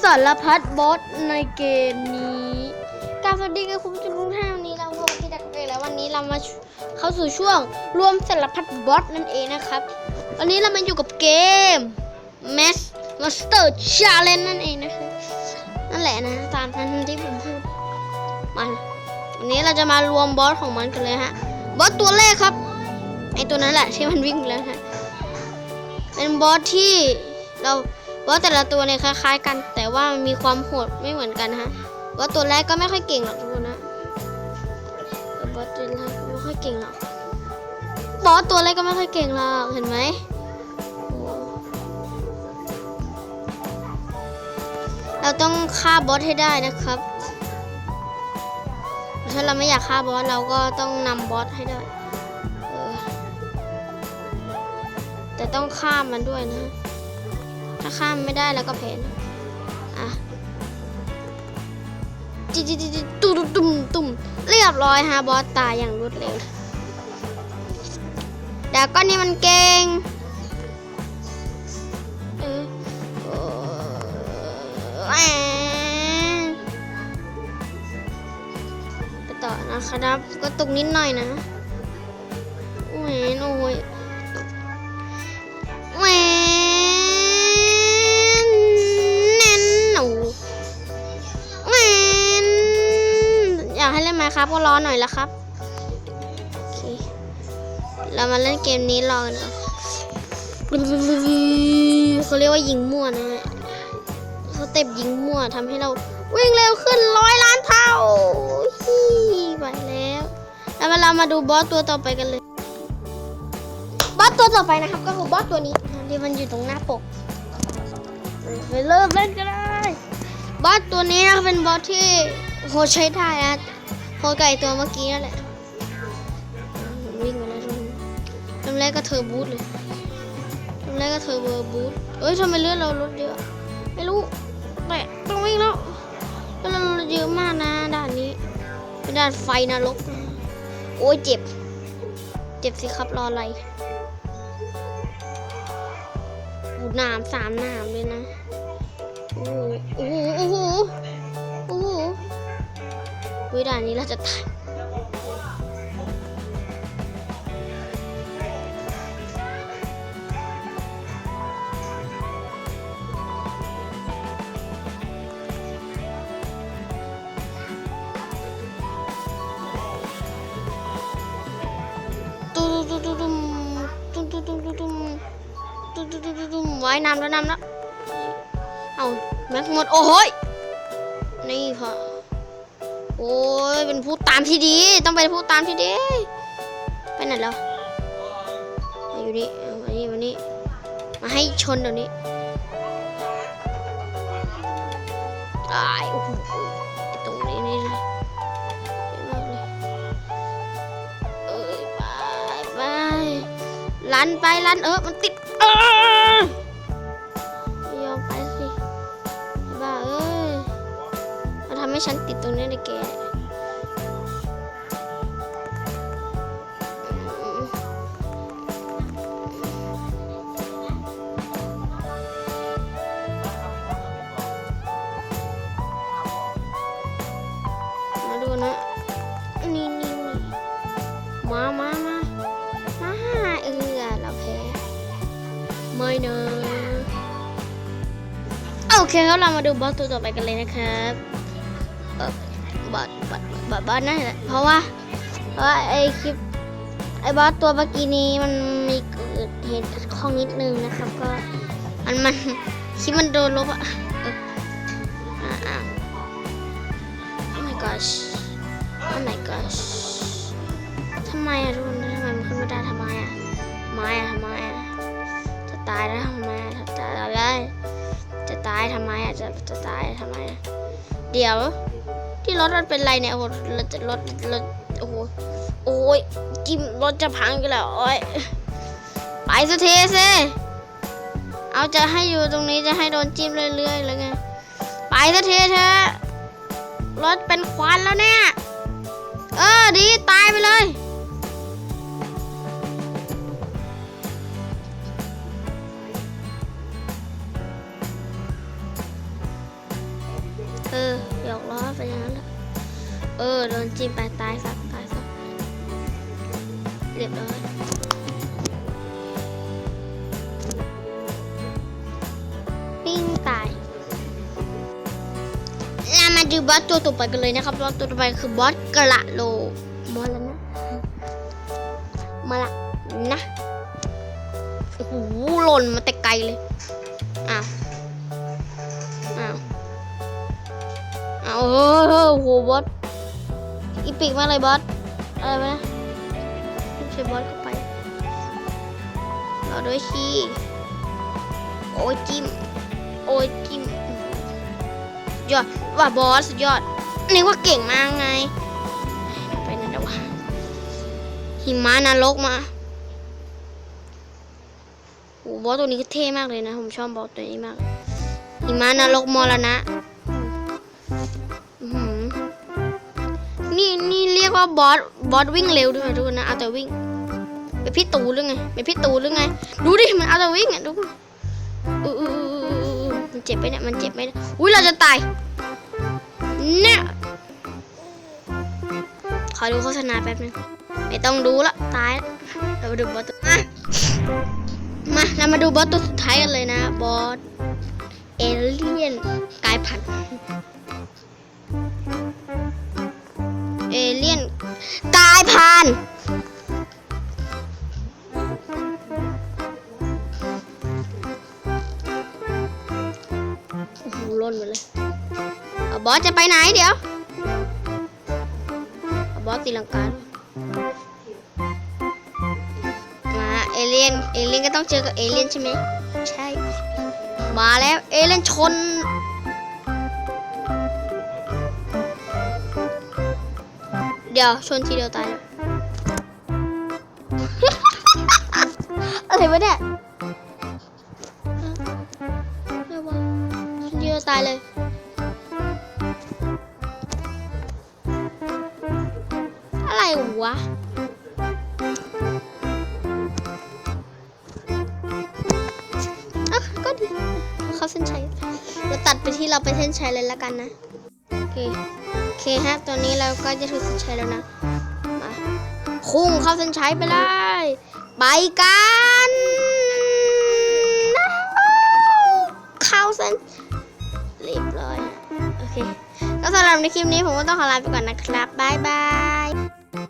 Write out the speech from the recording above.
สารพัดบอสในเกมนี้กาบสวัสดีกับคุณผู้ชมทุกท่านวันนี้เราพบกับพี่ดักเกยแล้ววันนี้เรามาเข้าสู่ช่วงรวมสารพัดบอสนั่นเองนะครับ วันนี้เรามาอยู่กับเกม Mass Master Challenge นั่นเองนะครับนั่นแหละนะตามนั้นที่ผมพูดมาวันนี้เราจะมารวมบอสของมันกันเลยฮะบอสตัวแรกครับไอตัวนั้นแหละที่มันวิ่งแล้วฮะเป็นบอสที่เรา บอสแต่ละตัวเนี่ยคล้าย ๆ กัน แต่ว่ามันมีความโหดไม่เหมือนกันฮะบอสตัวแรกก็ไม่ค่อยเก่งหรอกทุกคนนะบอสตัวแรกก็ไม่ค่อยเก่งหรอกบอสตัวแรกก็ไม่ค่อยเก่งหรอกเห็นไหมเราต้องฆ่าบอสให้ได้นะครับถ้าเราไม่อยากฆ่าบอสเราก็ต้องนำบอสให้ได้แต่ต้องฆ่ามันด้วยนะ ข้ามไม่ได้แล้วก็แพ้นอะจิจิจิตุ้มตุ้มตุ้มเรียบร้อยฮะบอสตายอย่างรวดเร็วดราก้อนนี่มันเก่งเออไปต่อนะครับ ก็ตกนิดหน่อยนะ รอหน่อยละครับเรามาเล่นเกมนี้รอกันก่อนเขาเรียกว่ายิงมั่วนะฮะสเต็ปยิงมั่วทำให้เราวิ่งเร็วขึ้นร้อยล้านเท่าฮีไปแล้ว แล้วเรามาดูบอสตัวต่อไปกันเลย บอสตัวต่อไปนะครับ ก็คือบอสตัวนี้ที่มันอยู่ตรงหน้าปกไปเริ่มเล่นกันเลยบอสตัวนี้นะเป็นบอสที่โหใช้ได้นะ โหไก่ตัวเมื่อกี้นั่นแหละ วิ่งไปแล้วทุกคนทำแรกก็เทอบูทเลยทำแรกก็เทอเบอร์บูทเอ้ยทำไมเลือดเราลดเยอะ ไม่รู้ แต่ต้องวิ่งแล้วเลือดเราลดเยอะมากนะด่านนี้ เป็นด่านไฟนรก โอ้ยเจ็บ เจ็บสิครับรออะไรอูนามสามนามเลยนะ โอ้โหโอ้โห วิด่านนี้เราจะตายตุ้มตุ้มตุ้มตุ้มตุ้มตุ้มตุ้มตุ้มตุ้มตุ้มตุ้มตุ้มตุ้มว่ายน้ำแล้วน้ำแล้วเอาแม็กหมดโอ้โหยนี่ค่ะ โอ้ยเป็นผู้ตามที่ดี ต้องเป็นผู้ตามที่ดี ไปไหนแล้วมาอยู่นี่มานี่มานี่มาให้ชนเดี๋ยวนี้ตายโอ้โหไอ้ตรงนี้นี่เยอะมากเลยเอ้ยไปไปลันไปลันเออมันติดเออ ให้ฉันติดตรงนี้เลยแกมาดูนะนี่นี่นี่มามามามาเออเราแพ้ไม่เนอะโอเคครับเรามาดูบอสตัวต่อไปกันเลยนะครับ บอสบอสบอสบอสนั่นแหละเพราะว่า เพราะว่าไอคลิปไอบอสตัวเมื่อกี้นี้มันมีเกิดเหตุข้องนิดนึงนะครับ ก็มันมันคลิปมันโดนลบอะเอออ่าอ่า oh my gosh oh my gosh ทำไมอะทุกคนทำไมมันขึ้นไม่ได้ทำไมอะทำไมอะทำไมอะจะตายแล้วทำไมอะจะตายแล้วจะตายทำไมอะจะจะตายทำไมอะเดี๋ยว ที่รถมันเป็นไรเนี่ยโอ้โหรถรถรถโอ้โหโอ้ยจิ้มรถจะพังกันแล้วโอ้ยไปสักทีสิเอาจะให้อยู่ตรงนี้จะให้โดนจิ้มเรื่อยๆเลยไงไปสักทีเถอะรถเป็นควันแล้วเนี่ย เออดีตายไปเลย ออโดนจิ้มไปตายสักตายสักเรียบร้อยปิ้งตายเรามาดูบอสตัวต่อไปกันเลยนะครับบอสตัวต่อไปคือบอสกระโหลกบอสแล้วนะมาละนะโอ้โหหล่นมาแต่ไกลเลยอ้าวอ้าวอ้าวเออโอ้โหบอส อีปิกมาเลยบอสอะไรวะนะไม่ใช่บอสก็ไปเราด้วยชีโอ้จิมโอ้จิมยอดว่าบอสยอดนี่ว่าเก่งมากไง ไปนั่นแล้ววะหิมะนรกมาโอ้บอสตัวนี้ก็เท่มากเลยนะ ผมชอบบอสตัวนี้มากหิมะนรกมรณะ นี่นี่เรียกว่าบอสบอสวิ่งเร็วด้วยทุกคนนะเอาแต่วิ่งเป็นพี่ตูหรือไงเป็นพี่ตูหรือไง ดูดิมันเอาแต่วิ่งอะดูอืออืออืออืออือมันเจ็บไปเนี่ยมันเจ็บไปอุ้ยเราจะตายเนี่ยขอดูโฆษณาแป๊บนึงไม่ต้องดูละตายละเรามาดูบอสตัวมามาเรามาดูบอสตัวสุดท้ายกันเลยนะบอสเอเลี่ยนกลายพันธุ์ เอเลี่ยนกลายพันธุ์ล่นหมดเลยเอาบอสจะไปไหนเดี๋ยวเอาบอสตีลังกามาเอเลี่ยนเอเลี่ยนก็ต้องเจอกับเอเลี่ยนใช่ไหมใช่ มาแล้วเอเลี่ยนชน เดี๋ยวชนทีเดียวตายเลยอะไรวะเนี่ยอะไรวะชนทีเดียวตายเลยอะไรวะอะก็ดีเขาเส้นชัยเราตัดไปที่เราไปเส้นชัยเลยละกันนะ โอเคโอ เคฮะตอนนี้เราก็จะถึงเส้นชัยแล้วนะ มาคุ้งเข้าเส้นชัยไปเลย ไปกันเข้าเส้นเรียบร้อยนะโอเค ก็สำหรับในคลิปนี้ผมก็ต้องขอลาไปก่อนนะครับ บ๊ายบาย